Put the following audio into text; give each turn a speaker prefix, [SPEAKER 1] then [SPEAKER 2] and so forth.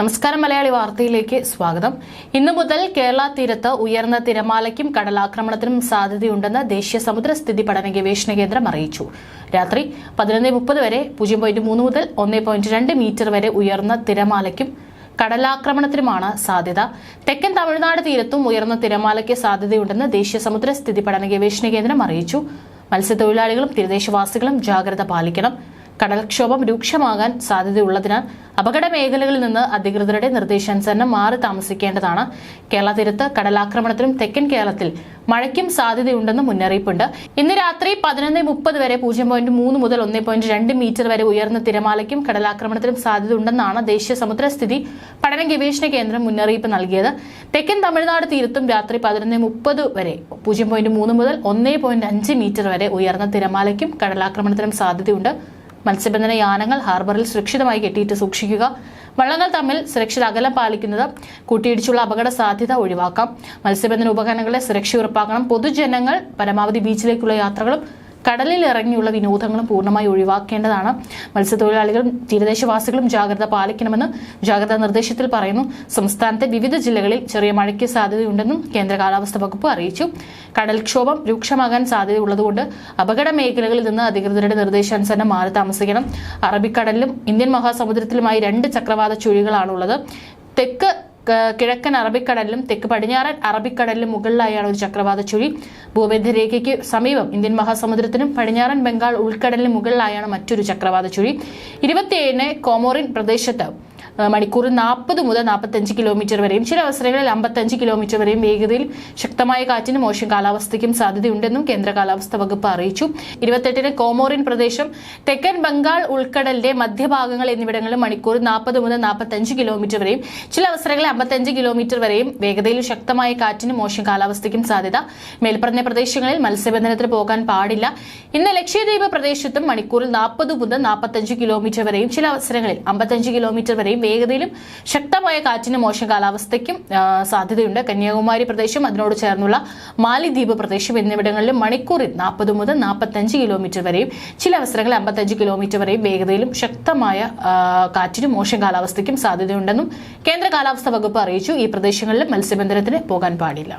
[SPEAKER 1] നമസ്കാരം മലയാളി വാർത്തയിലേക്ക് സ്വാഗതം ഇന്നു മുതൽ കേരള തീരത്ത് ഉയർന്ന തിരമാലയ്ക്കും കടലാക്രമണത്തിനും സാധ്യതയുണ്ടെന്ന് ദേശീയ സമുദ്ര സ്ഥിതി പഠന ഗവേഷണ കേന്ദ്രം അറിയിച്ചു രാത്രി പതിനൊന്ന് മുപ്പത് വരെ പൂജ്യം പോയിന്റ് മൂന്ന് മുതൽ ഒന്ന് പോയിന്റ് രണ്ട് മീറ്റർ വരെ ഉയർന്ന തിരമാലയ്ക്കും കടലാക്രമണത്തിനുമാണ് സാധ്യത തെക്കൻ തമിഴ്നാട് തീരത്തും ഉയർന്ന തിരമാലയ്ക്ക് സാധ്യതയുണ്ടെന്ന് ദേശീയ സമുദ്ര സ്ഥിതി പഠന ഗവേഷണ കേന്ദ്രം അറിയിച്ചു മത്സ്യത്തൊഴിലാളികളും തീരദേശവാസികളും ജാഗ്രത പാലിക്കണം കടൽക്ഷോഭം രൂക്ഷമാകാൻ സാധ്യതയുള്ളതിനാൽ അപകട മേഖലകളിൽ നിന്ന് അധികൃതരുടെ നിർദ്ദേശാനുസരണം മാറി താമസിക്കേണ്ടതാണ് കേരള തീരത്ത് കടലാക്രമണത്തിനും തെക്കൻ കേരളത്തിൽ മഴയ്ക്കും സാധ്യതയുണ്ടെന്ന് മുന്നറിയിപ്പുണ്ട് ഇന്ന് രാത്രി പതിനൊന്ന് മുപ്പത് വരെ പൂജ്യം പോയിന്റ് മൂന്ന് മുതൽ ഒന്ന് പോയിന്റ് രണ്ട് മീറ്റർ വരെ ഉയർന്ന തിരമാലയ്ക്കും കടലാക്രമണത്തിനും സാധ്യതയുണ്ടെന്നാണ് ദേശീയ സമുദ്രസ്ഥിതി പഠന ഗവേഷണ കേന്ദ്രം മുന്നറിയിപ്പ് നൽകിയത് തെക്കൻ തമിഴ്നാട് തീരത്തും രാത്രി പതിനൊന്ന് മുപ്പത് വരെ പൂജ്യം പോയിന്റ് മൂന്ന് മുതൽ ഒന്ന് പോയിന്റ് അഞ്ച് മീറ്റർ വരെ ഉയർന്ന തിരമാലയ്ക്കും കടലാക്രമണത്തിനും സാധ്യതയുണ്ട് മത്സ്യബന്ധന യാനങ്ങൾ ഹാർബറിൽ സുരക്ഷിതമായി കെട്ടിയിട്ട് സൂക്ഷിക്കുക വള്ളങ്ങൾ തമ്മിൽ സുരക്ഷിത അകലം പാലിക്കുന്നത് കൂട്ടിയിടിച്ചുള്ള അപകട സാധ്യത ഒഴിവാക്കാം മത്സ്യബന്ധന ഉപകരണങ്ങളെ സുരക്ഷ ഉറപ്പാക്കണം പൊതുജനങ്ങൾ പരമാവധി ബീച്ചിലേക്കുള്ള യാത്രകളും കടലിൽ ഇറങ്ങിയുള്ള വിനോദങ്ങളും പൂർണ്ണമായി ഒഴിവാക്കേണ്ടതാണ് മത്സ്യത്തൊഴിലാളികളും തീരദേശവാസികളും ജാഗ്രത പാലിക്കണമെന്ന് ജാഗ്രതാ നിർദ്ദേശത്തിൽ പറയുന്നു സംസ്ഥാനത്തെ വിവിധ ജില്ലകളിൽ ചെറിയ മഴയ്ക്ക് സാധ്യതയുണ്ടെന്നും കേന്ദ്ര കാലാവസ്ഥ വകുപ്പ് അറിയിച്ചു കടൽക്ഷോഭം രൂക്ഷമാകാൻ സാധ്യതയുള്ളതുകൊണ്ട് അപകട മേഖലകളിൽ നിന്ന് അധികൃതരുടെ നിർദ്ദേശാനുസരണം മാറി താമസിക്കണം അറബിക്കടലിലും ഇന്ത്യൻ മഹാസമുദ്രത്തിലുമായി രണ്ട് ചക്രവാത ചുഴികളാണുള്ളത് തെക്ക് കിഴക്കൻ അറബിക്കടലിലും തെക്ക് പടിഞ്ഞാറൻ അറബിക്കടലിലും മുകളിലായാണ് ഒരു ചക്രവാത ചുഴി ഭൂമധ്യരേഖയ്ക്ക് സമീപം ഇന്ത്യൻ മഹാസമുദ്രത്തിനും പടിഞ്ഞാറൻ ബംഗാൾ ഉൾക്കടലിനും മുകളിലായാണ് മറ്റൊരു ചക്രവാത ചുഴി ഇരുപത്തിയേഴിന് കോമോറിൻ പ്രദേശത്ത് മണിക്കൂർ നാൽപ്പത് മുതൽ നാൽപ്പത്തഞ്ച് കിലോമീറ്റർ വരെയും ചില അവസരങ്ങളിൽ അമ്പത്തഞ്ച് കിലോമീറ്റർ വരെയും വേഗതയിൽ ശക്തമായ കാറ്റിനും മോശം കാലാവസ്ഥയ്ക്കും സാധ്യതയുണ്ടെന്നും കേന്ദ്ര കാലാവസ്ഥാ വകുപ്പ് അറിയിച്ചു ഇരുപത്തെട്ടിന് കോമോറിൻ പ്രദേശം തെക്കൻ ബംഗാൾ ഉൾക്കടലിന്റെ മധ്യഭാഗങ്ങൾ എന്നിവിടങ്ങളിൽ മണിക്കൂർ നാൽപ്പത് മുതൽ നാൽപ്പത്തഞ്ച് കിലോമീറ്റർ വരെയും ചില അവസരങ്ങളിൽ അമ്പത്തഞ്ച് കിലോമീറ്റർ വരെയും വേഗതയിൽ ശക്തമായ കാറ്റിനും മോശം കാലാവസ്ഥയ്ക്കും സാധ്യത മേൽപ്പറഞ്ഞ പ്രദേശങ്ങളിൽ മത്സ്യബന്ധനത്തിന് പോകാൻ പാടില്ല ഇന്ന് ലക്ഷദ്വീപ് പ്രദേശത്തും മണിക്കൂറിൽ നാൽപ്പത് മുതൽ നാൽപ്പത്തഞ്ച് കിലോമീറ്റർ വരെയും ചില അവസരങ്ങളിൽ അമ്പത്തഞ്ച് കിലോമീറ്റർ വരെയും വേഗതയിലും ശക്തമായ കാറ്റിനും മോശം കാലാവസ്ഥയ്ക്കും സാധ്യതയുണ്ട് കന്യാകുമാരി പ്രദേശം അതിനോട് ചേർന്നുള്ള മാലിദ്വീപ് പ്രദേശം എന്നിവിടങ്ങളിലും മണിക്കൂറിൽ നാൽപ്പത് മുതൽ നാൽപ്പത്തഞ്ച് കിലോമീറ്റർ വരെയും ചില അവസരങ്ങളിൽ അമ്പത്തഞ്ച് കിലോമീറ്റർ വരെയും വേഗതയിലും ശക്തമായ കാറ്റിനും മോശം കാലാവസ്ഥയ്ക്കും സാധ്യതയുണ്ടെന്നും കേന്ദ്ര കാലാവസ്ഥാ വകുപ്പ് അറിയിച്ചു ഈ പ്രദേശങ്ങളിൽ മത്സ്യബന്ധനത്തിന് പോകാൻ പാടില്ല